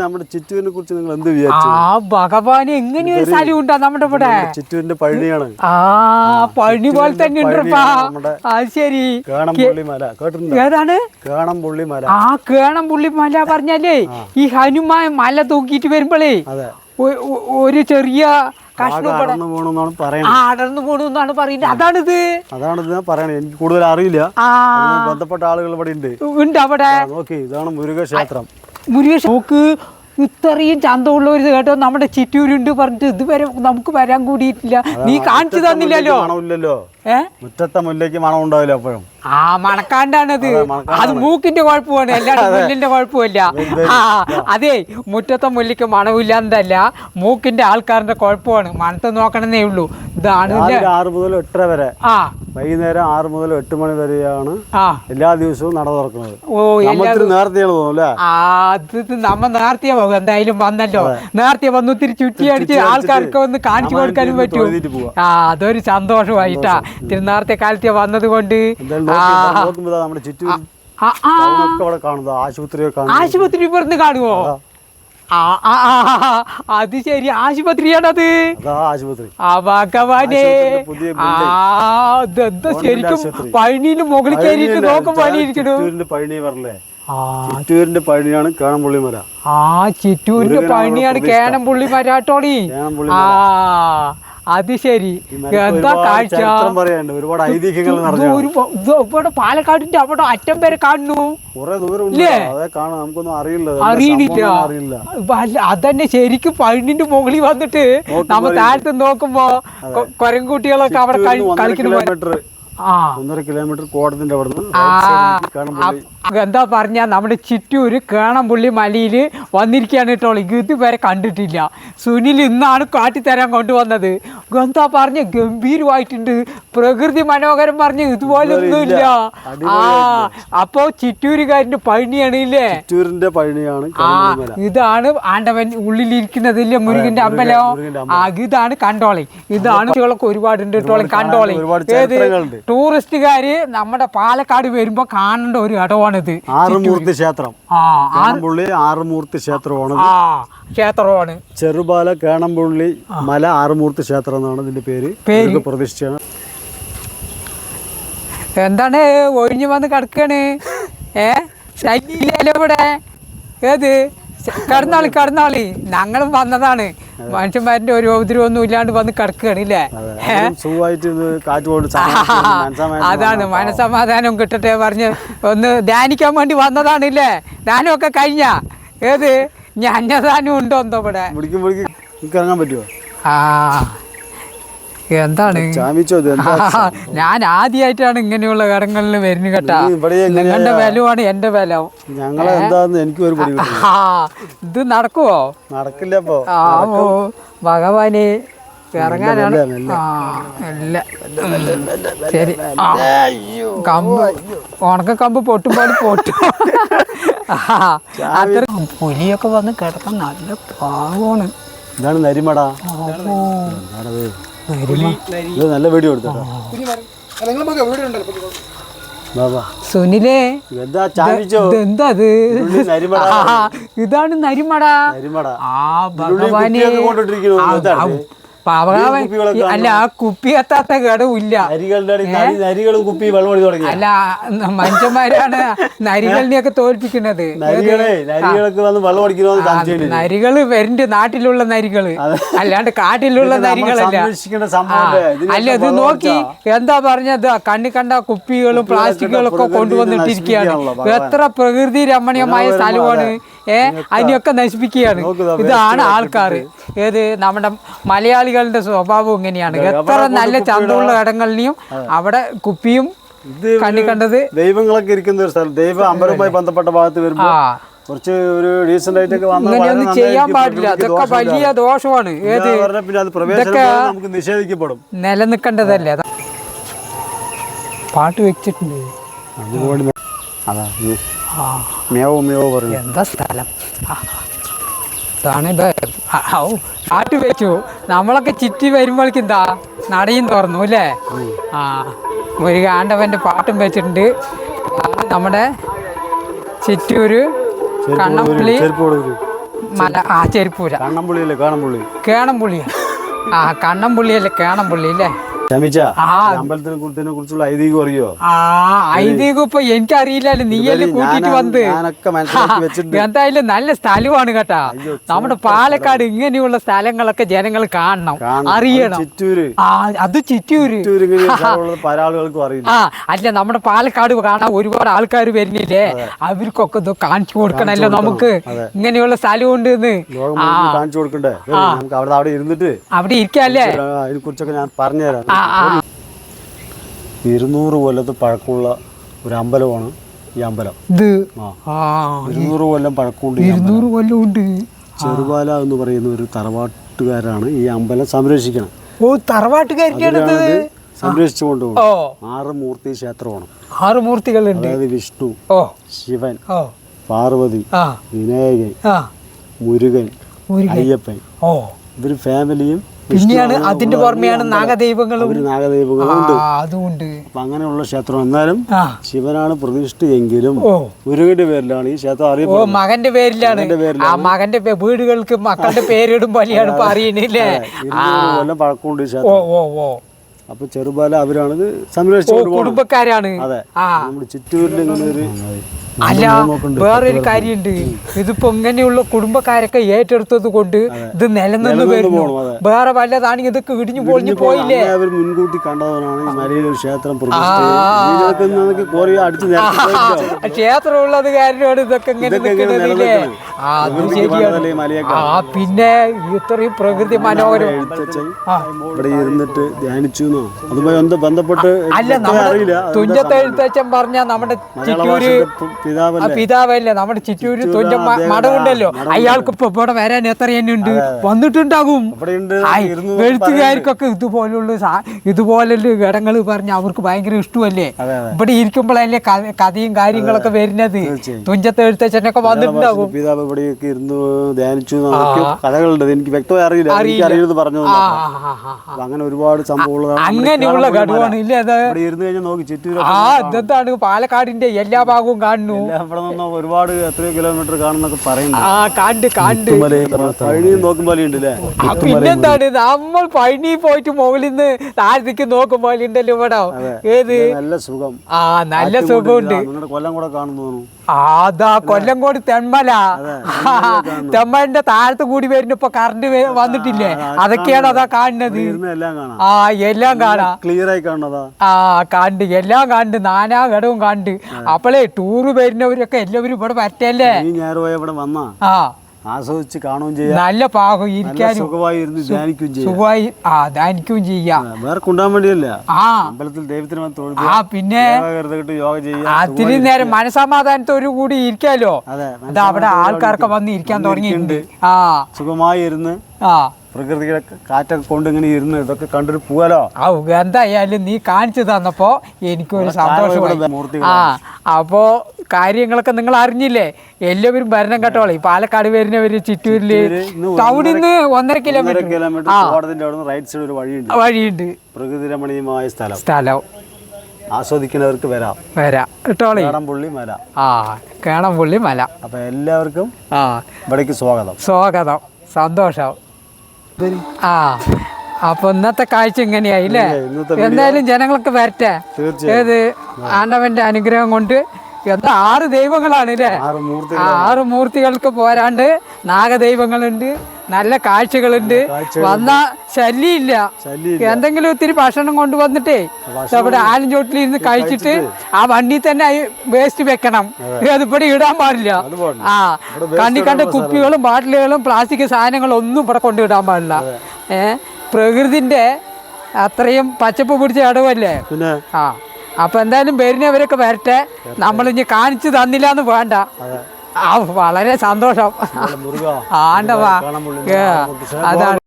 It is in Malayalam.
നമ്മുടെ ചിറ്റൂരിനെ കുറിച്ച് നിങ്ങൾ എന്ത് ആ വിചാരിച്ചു എങ്ങനെ ഒരു സ്ഥലം ഉണ്ടാ നമ്മുടെ ഇവിടെ. ചിറ്റൂരിന്റെ പഴനിയാണ്. ആ പഴനി പോലെ തന്നെ ഉണ്ടപ്പാ അത് ശരി. കേണംപുള്ളി മല കേട്ടിട്ടുണ്ടോ? ഏതാണ്? കേണംപുള്ളി മല ആ പറഞ്ഞാലേ ഈ ഹനുമാൻ മല തൂക്കിയിട്ട് വരുമ്പോഴേ ഒരു ചെറിയ അടർന്നു പോണെന്നാണ് ആ പറയണത് അടർന്നു പോണെന്നാണ് പറയുന്നത്. അതാണിത്. അതാണ് ഇത് ഞാൻ പറയണത്. എനിക്ക് കൂടുതൽ അറിയില്ല. ബന്ധപ്പെട്ട ആളുകൾ ഇവിടെ ഉണ്ട്. ഉണ്ട് അവിടെ. ആ, ഇതാണ് മുരുകക്ഷേത്രം. മുരുകേഷ് നോക്ക് ഇത്രയും ചന്തമുള്ള ഒരു കേട്ടോ. നമ്മുടെ ചിറ്റൂരുണ്ട് പറഞ്ഞിട്ട് ഇതുവരെ നമുക്ക് വരാൻ കൂടിയിട്ടില്ല. നീ കാണിച്ചു തന്നില്ലല്ലോ. മുറ്റത്തെ മുല്ലയ്ക്ക് മണം ഉണ്ടാവില്ല എപ്പോഴും. ആ മണക്കാണ്ടാണത്. അതെ, മൂക്കിന്റെ കുഴപ്പമാണ്. എല്ലാവരും മുല്ലിന്റെ കുഴപ്പമില്ല. ആ അതെ മുറ്റത്തെ മുല്ലിക്ക് മണമില്ലാന്നല്ല മൂക്കിന്റെ ആൾക്കാരുടെ കുഴപ്പമാണ്. മണത്ത് നോക്കണമെന്നേ ഉള്ളൂ. ഇതാണ് ആറ് മുതൽ എട്ടര വരെ. ആ. വൈകുന്നേരം ആറ് മുതൽ എട്ട് മണി വരെയാണ് ആ. എല്ലാ ദിവസവും നട തുറക്കുന്നത്. ഓ അത് നമ്മ നേർത്തിയ പോകും. എന്തായാലും വന്നല്ലോ. നേർത്തിയ വന്നു തിരിച്ചു ചുറ്റി അടിച്ച് ആൾക്കാർക്ക് ഒന്ന് കാണിച്ചു കൊടുക്കാനും പറ്റൂ. ആ അതൊരു സന്തോഷമായിട്ടാ. ഇത്തിരി കാലത്തെ വന്നതുകൊണ്ട് ആശുപത്രി ഇപ്പുറത്ത് കാണുമോ അത്. ശരി ആശുപത്രിയാണത്. ശരിക്കും. പഴനിയിൽ മുകളിൽ കയറിയിട്ട് നോക്കും പണിയിരിക്കണു ചിറ്റൂരിന്റെ പഴനിയാണ് കേണംപുള്ളി മര ആ ചിറ്റൂരിന്റെ പഴനിയാണ് കേണംപുള്ളി മരാട്ടോളി ആ. അത് ശരി. എന്താ കാഴ്ച? ഒരുപാട് ഐതിഹ്യങ്ങൾ ഇവിടെ പാലക്കാടിന്റെ അവിടെ അറ്റം വരെ കാണുന്നു. അറിയില്ല. അതന്നെ ശരിക്കും പഴനിന്റെ മുകളിൽ വന്നിട്ട് നമ്മ താഴത്ത് നോക്കുമ്പോ കൊരങ്കുട്ടികളൊക്കെ അവിടെ കളിക്കുന്നു ആ. ഒന്നര കിലോമീറ്റർ കോടത്തിന്റെ അവിടെ എന്താ പറഞ്ഞ നമ്മുടെ ചിറ്റൂര് കേണംപുള്ളി മലയിൽ വന്നിരിക്കുകയാണ് കേട്ടോ. ഇതുവരെ കണ്ടിട്ടില്ല. സുനിൽ ഇന്നാണ് കാട്ടിത്തരാൻ കൊണ്ടുവന്നത്. എന്താ പറഞ്ഞ ഗംഭീരമായിട്ടുണ്ട്. പ്രകൃതി മനോഹരം പറഞ്ഞ ഇതുപോലെ ഒന്നുമില്ല. ആ അപ്പോ ചിറ്റൂരുകാരന്റെ പഴനിയാണ് ഇല്ലേ? ചിറ്റൂരിന്റെ പഴനിയാണ് ആ ഇതാണ് ആണ്ടവൻ ഉള്ളിലിരിക്കുന്നതില്ലേ മുരുകന്റെ അമ്പലം? ആ ഇതാണ് കണ്ടോളി. ഇതാണ് കുട്ടികളൊക്കെ ഒരുപാടുണ്ട് കേട്ടോളി കണ്ടോളി. ഏത്. ടൂറിസ്റ്റുകാര് നമ്മുടെ പാലക്കാട് വരുമ്പോ കാണേണ്ട ഒരു ഇടമാണിത്. ആറുമൂർത്തി ക്ഷേത്രം. ആ കേണംപുള്ളി ആറുമൂർത്തി ക്ഷേത്രമാണ് ആ ക്ഷേത്രമാണ്. ചെറുപാല കേണംപുള്ളി മല ആറുമൂർത്തി ക്ഷേത്രം എന്നാണ് ഇതിന്റെ പേര്. പേര്? ഇതൊക്കെ പ്രതിഷ്ഠയാണ്. എന്താണ്? ഒഴിഞ്ഞു വന്ന് കിടക്കാണ്. ഏ? ശല്യമില്ലല്ലോ ഇവിടെ? ഏത്? കടന്നാളി കടന്നാളി. ഞങ്ങളും വന്നതാണ്. മനുഷ്യന്മാരുടെ ഒരു ഉപദ്രവമൊന്നും ഇല്ലാണ്ട് വന്ന് കിടക്കുകയാണ് ഇല്ലേ? അതാണ് മനസമാധാനം കിട്ടട്ടെ പറഞ്ഞ് ഒന്ന് ധ്യാനിക്കാൻ വേണ്ടി വന്നതാണില്ലേ ധ്യാനമൊക്കെ കഴിഞ്ഞ. ഏത്? ഞാൻ അന്നദാനം ഉണ്ടോ എന്തോ ഇവിടെ? ഇറങ്ങാൻ പറ്റുമോ ആ. എന്താണ്? ഞാൻ ആദ്യമായിട്ടാണ് ഇങ്ങനെയുള്ള കാര്യങ്ങളിൽ വരുന്നത് കേട്ടാ? നിങ്ങളുടെ വിലവാണ് എന്റെ വില. ഇത് നടക്കുവോ? നടക്കില്ല അപ്പോ ഭഗവാനെ ഇറങ്ങാനാണ്. ശരി. കമ്പ് ഉണക്ക കമ്പ് പൊട്ടുമ്പോൾ പൊട്ടും. അത്ര പുലിയൊക്കെ വന്ന് കിടക്കാൻ നല്ല പാവമാണ് ഇതാണ് നരിമട. നല്ല വീഡിയോ എടുത്തോ സുനിലേ എന്താ അത് ഇതാണ് നരിമട. നരിമട. ആ ഭഗവാനെ. പാവകാവൻ അല്ല ആ കുപ്പി എത്താത്ത അടി നരികളും കുപ്പി വെള്ളം തുടങ്ങി അല്ല മനുഷ്യന്മാരാണ് നരികളിനെയൊക്കെ തോൽപ്പിക്കുന്നത്. നരികളെ വരണ്ട് നാട്ടിലുള്ള നരികൾ. അല്ലാണ്ട് കാട്ടിലുള്ള നരികളല്ല. അല്ല ഇത് നോക്കി. എന്താ പറഞ്ഞത്? കണ്ണി കണ്ട കുപ്പികളും പ്ലാസ്റ്റിക്കുകളും ഒക്കെ കൊണ്ടുവന്നിട്ടിരിക്കുകയാണ്. എത്ര പ്രകൃതി രമണീയമായ സ്ഥലമാണ്. ഏ? അതിനെയൊക്കെ നശിപ്പിക്കുകയാണ്. ഇതാണ് ആൾക്കാർ ഏത് നമ്മുടെ മലയാളികളുടെ സ്വഭാവം ഇങ്ങനെയാണ്. എത്ര നല്ല ചന്തമുള്ള ഇടങ്ങളിലെയും അവിടെ കുപ്പിയും കണ്ണി കണ്ടത് ദൈവങ്ങളൊക്കെ ഇരിക്കുന്ന ഒരു സ്ഥലം. ദൈവ അമ്പലവുമായി ബന്ധപ്പെട്ട ഭാഗത്ത് വരുമ്പോൾ കുറച്ച് ഒരു ഡീസന്റ് ആയിട്ടൊക്കെ വന്നാൽ ഇങ്ങനെയൊന്നും ചെയ്യാൻ പാടില്ല. അതൊക്കെ വലിയ ദോഷമാണ്. ഏത് നമുക്ക് നിഷേധിക്കപ്പെടും. നിലനിൽക്കേണ്ടതല്ലേ? പാട്ട് വെച്ചിട്ടുണ്ട് അതാ പറഞ്ഞു എന്താ സ്ഥലം? ഇതാണിത് ഇതാണ് ഇത്. ആ, വെച്ചു. നമ്മളൊക്കെ ചുറ്റി വരുമ്പോഴേക്കും എന്താ നടയും തുറന്നു അല്ലേ? ആ ഒരു കാണ്ടവന്റെ പാട്ടും വെച്ചിട്ടുണ്ട്. നമ്മുടെ ചിറ്റൂര് കണ്ണമ്പുള്ളി. മല ആ ചെരുപ്പൂര കണ്ണമ്പുള്ളിയല്ലേ കാണമ്പുള്ളി കേണംപുള്ളിയാ ആ കണ്ണംപുള്ളിയല്ലേ കേണംപുള്ളി അല്ലേ. അമ്പലത്തിനെ കുറിച്ചുള്ള ഐതിഹ്യം അറിയോ? ആ ഐതിഹ്യം ഇപ്പൊ എനിക്കറിയില്ലല്ലോ നീയല്ലേ കൂട്ടിട്ട് വന്ന് എന്തായാലും നല്ല സ്ഥലമാണ് കേട്ടാ. നമ്മുടെ പാലക്കാട് ഇങ്ങനെയുള്ള സ്ഥലങ്ങളൊക്കെ ജനങ്ങൾ കാണണം. അറിയണം അത് ചിറ്റൂര്. അത് ചിറ്റൂര്. ആ. അല്ല നമ്മുടെ പാലക്കാട് കാണാൻ ഒരുപാട് ആൾക്കാർ വരുന്നില്ലേ? അവർക്കൊക്കെ ഇത് കാണിച്ചു കൊടുക്കണല്ലോ നമുക്ക്. ഇങ്ങനെയുള്ള സ്ഥലമുണ്ട് ഉണ്ട് കാണിച്ചു കൊടുക്കണ്ടേ? അവിടെ ഇരുന്നിട്ട് അവിടെ ഇരിക്കല്ലേ? അതിനെ കുറിച്ചൊക്കെ ഞാൻ പറഞ്ഞുതരാം. ഇരുന്നൂറ് കൊല്ലത്ത് പഴക്കമുള്ള ഒരു അമ്പലമാണ് ഈ അമ്പലം. ഇത്? ഇരുന്നൂറ് കൊല്ലം പഴക്കമുണ്ട് ഇരുന്നൂറ് കൊല്ലം ഉണ്ട്. ചെറുപാല എന്ന് പറയുന്ന ഒരു തറവാട്ടുകാരാണ് ഈ അമ്പലം സംരക്ഷിക്കണം. ഓ തറവാട്ടുകാരിക്കാണ് സംരക്ഷിച്ചുകൊണ്ട് സംരക്ഷിച്ചു ആറ് മൂർത്തി ക്ഷേത്രമാണ്. ആറ് മൂർത്തികളുണ്ട്. അതായത് വിഷ്ണു ശിവൻ പാർവതി വിനായകൻ മുരുകൻ. അയ്യപ്പൻ. ഓ. ഇവർ ഫാമിലിയും പിന്നെയാണ് അതിന്റെ പുറമെയാണ് നാഗദൈവങ്ങളും. ഉണ്ട്. അങ്ങനെയുള്ള ക്ഷേത്രം എന്നാലും ശിവനാണ് പ്രതിഷ്ഠയെങ്കിലും ഗുരുവിന്റെ പേരിലാണ് ഈ ക്ഷേത്രം അറിയപ്പെടുന്നത്. മകന്റെ പേരിലാണ്. മകന്റെ. ആ വീടുകൾക്ക് മക്കളുടെ പേരിടും പോലെയാണ് ഇപ്പൊ അറിയണില്ലേ പഴക്കമുണ്ട് ഈ ക്ഷേത്രം. ഓ ഓ അപ്പൊ ചെറുപാല അവരാണിത് സംരക്ഷിച്ചു കുടുംബക്കാരാണ്. അതെ. നമ്മുടെ ചുറ്റൂരിൽ ഇങ്ങനെ ഒരു അല്ല വേറൊരു കാര്യമുണ്ട്. ഇതിപ്പോ ഇങ്ങനെയുള്ള കുടുംബക്കാരൊക്കെ ഏറ്റെടുത്തത് കൊണ്ട് ഇത് നിലനിന്ന് വരുന്നു. വേറെ വല്ലതാണെങ്കിൽ ഇതൊക്കെ ഇടിഞ്ഞു പൊളിഞ്ഞു പോയില്ലേ? മുൻകൂട്ടി കണ്ടവനാണ് ക്ഷേത്രം ഉള്ളത് കാര്യമാണ് ഇതൊക്കെ ഇങ്ങനെ നിൽക്കുന്നതില്ലേ? അത് ശരിയാണ്? ആ പിന്നെ ഇത്രയും പ്രകൃതി മനോഹരം. ഇവിടെ ഇരുന്നിട്ട് ധ്യാനിച്ചു എന്നോ അതുമായി ബന്ധപ്പെട്ട് അല്ല നമ്മുടെ അറിയില്ല. തുഞ്ചത്ത് എഴുത്തച്ഛൻ പറഞ്ഞ നമ്മുടെ ചിറ്റൂര് പിതാവല്ല? നമ്മുടെ ചിറ്റൂര് തുഞ്ച മ- അദ്ദേഹം മഠമുണ്ടല്ലോ മഠമുണ്ട്. അയാൾക്ക് ഇപ്പൊ ഇവിടെ വരാൻ എത്ര ഉണ്ട് വന്നിട്ടുണ്ടാകും. എഴുത്തുകാർക്കൊക്കെ ഇതുപോലുള്ള ഇതുപോലുള്ള ഇടങ്ങൾ പറഞ്ഞ അവർക്ക് ഭയങ്കര ഇഷ്ടമല്ലേ. ഇവിടെ ഇരിക്കുമ്പോഴല്ലേ കഥയും കാര്യങ്ങളൊക്കെ വരുന്നത്. തീർച്ചയായും. തുഞ്ചത്ത് എഴുത്തച്ഛനൊക്കെ വന്നിട്ടുണ്ടാകും. ഇവിടെയൊക്കെ ഇരുന്ന് ധ്യാനിച്ചു കഥകളുണ്ട്. എനിക്ക് വ്യക്തമായി അറിയില്ല. എനിക്ക് അറിയുന്നത് പറഞ്ഞു അങ്ങനെ ഒരുപാട് സംഭവങ്ങളാണ് നമ്മുടെ അങ്ങനെയുള്ള ഘടകമാണ്. ഇല്ലേ ഇവിടെ ഇരുന്ന് കഴിഞ്ഞാൽ നോക്കി ഇതെന്താണ്? പാലക്കാടിന്റെ എല്ലാ ഭാഗവും കാണുന്നു. ഇവിടെ നിന്ന് ഒരുപാട് എത്രയോ കിലോമീറ്റർ കാണുന്നൊക്കെ പറയുന്നു ആ കാണ്ട് കാണ്ട്. പഴനിയും നോക്കും ഉണ്ട് അല്ലേ? പിന്നെന്താണ്? നമ്മൾ പഴനി പോയിട്ട് മുകളിൽ നിന്ന് താഴത്തേക്ക് നോക്കും പോലെ ഉണ്ടല്ലോ ഇവിടെ? ഏത്? നല്ല സുഖം. ആ നല്ല സുഖമുണ്ട്. കൊല്ലം കൂടെ കാണുന്നു അതാ കൊല്ലംകോട് തെന്മല. തെമ്മലിന്റെ താഴത്ത് കൂടി വരുന്ന ഇപ്പൊ കറണ്ട് വന്നിട്ടില്ലേ? അതൊക്കെയാണ് അതാ കാണുന്നത്. ആ എല്ലാം കാണാ. ക്ലിയർ ആയി കാണുന്നതാ. ആ കണ്ട് എല്ലാം കണ്ട് നാനാ ഘടവും കണ്ട് അപ്പോളേ ടൂറ് വരുന്നവരൊക്കെ എല്ലാവരും ഇവിടെ പറ്റല്ലേ ഇവിടെ വന്നാ. ആ. ആസ്വദിച്ച് കാണുകയും ചെയ്യാം. നല്ല പാകം ഇരിക്കാനും സുഖമായി ഇരുന്ന് ധ്യാനിക്കുകയും ചെയ്യാം. സുഖമായി ആ ധ്യാനിക്കുകയും ചെയ്യാം. വേറെ കൊണ്ടാൻ വേണ്ടിയല്ല. ആ. അമ്പലത്തിൽ ദൈവത്തിന് ആ പിന്നെ യോഗ ചെയ്യാം അതിന് നേരം മനസമാധാനത്തോടു കൂടി ഇരിക്കാലോ? അതെ അവിടെ ആൾക്കാർക്ക് വന്ന് ഇരിക്കാൻ തുടങ്ങിയിട്ടുണ്ട്. ആ. സുഖമായി ഇരുന്ന് ആ. പ്രകൃതിയുടെ കാറ്റൊക്കെ കൊണ്ട് ഇങ്ങനെ ഇരുന്ന് ഇതൊക്കെ കണ്ടിട്ട് പോകാലോ ആ എന്തായാലും നീ കാണിച്ചു തന്നപ്പോ എനിക്കൊരു സന്തോഷം ആ അപ്പോ കാര്യങ്ങളൊക്കെ നിങ്ങൾ അറിഞ്ഞില്ലേ എല്ലാവരും ഭരണം കേട്ടോളെ. പാലക്കാട് വരുന്നവര് ചിറ്റൂരിൽ ടൗണിൽ നിന്ന് ഒന്നര കിലോമീറ്റർ റൈറ്റ് സൈഡ് ഒരു വഴിയുണ്ട്. വഴിയുണ്ട്. പ്രകൃതി രമണീയമായ സ്ഥലം. സ്ഥലം. ആസ്വദിക്കുന്നവർക്ക് വരാം. വരാം. കേട്ടോളെ. കേണംപുള്ളി മല. ആ കേണംപുള്ളി മല. അപ്പൊ എല്ലാവർക്കും ആ. ഇവിടേക്ക് സ്വാഗതം. സ്വാഗതം. സന്തോഷം. ആ. അപ്പൊ ഇന്നത്തെ കാഴ്ച ഇങ്ങനെയായില്ലേ എന്തായാലും ജനങ്ങൾക്ക് വരട്ടെ. ഏത് ആണ്ടവന്റെ അനുഗ്രഹം കൊണ്ട് എന്താ ആറ് ദൈവങ്ങളാണ് അല്ലേ ആറ് മൂർത്തി ആറ് മൂർത്തികൾക്ക് പോരാണ്ട് നാഗദൈവങ്ങളുണ്ട് നല്ല കാഴ്ചകളുണ്ട്. വന്ന ശല്യമില്ല. എന്തെങ്കിലും ഒത്തിരി ഭക്ഷണം കൊണ്ടുവന്നിട്ടേ അവിടെ ആലും ചോട്ടിലിരുന്ന് കഴിച്ചിട്ട് ആ വണ്ടി തന്നെ വേസ്റ്റ് വെക്കണം. അതിപ്പടി ഇടാൻ പാടില്ല. ആ കണ്ണി കണ്ട കുപ്പികളും ബാട്ടിലുകളും പ്ലാസ്റ്റിക് സാധനങ്ങളും ഒന്നും ഇവിടെ കൊണ്ടിടാൻ പാടില്ല. ഏഹ് പ്രകൃതിന്റെ അത്രയും പച്ചപ്പ് പിടിച്ച ഇടവല്ലേ? ആ. അപ്പൊ എന്തായാലും വരുന്നവരൊക്കെ വരട്ടെ. നമ്മൾ ഇനി കാണിച്ചു തന്നില്ല എന്ന് വേണ്ട ആ വളരെ സന്തോഷം. ആണ്ടവാ. അതാണ്.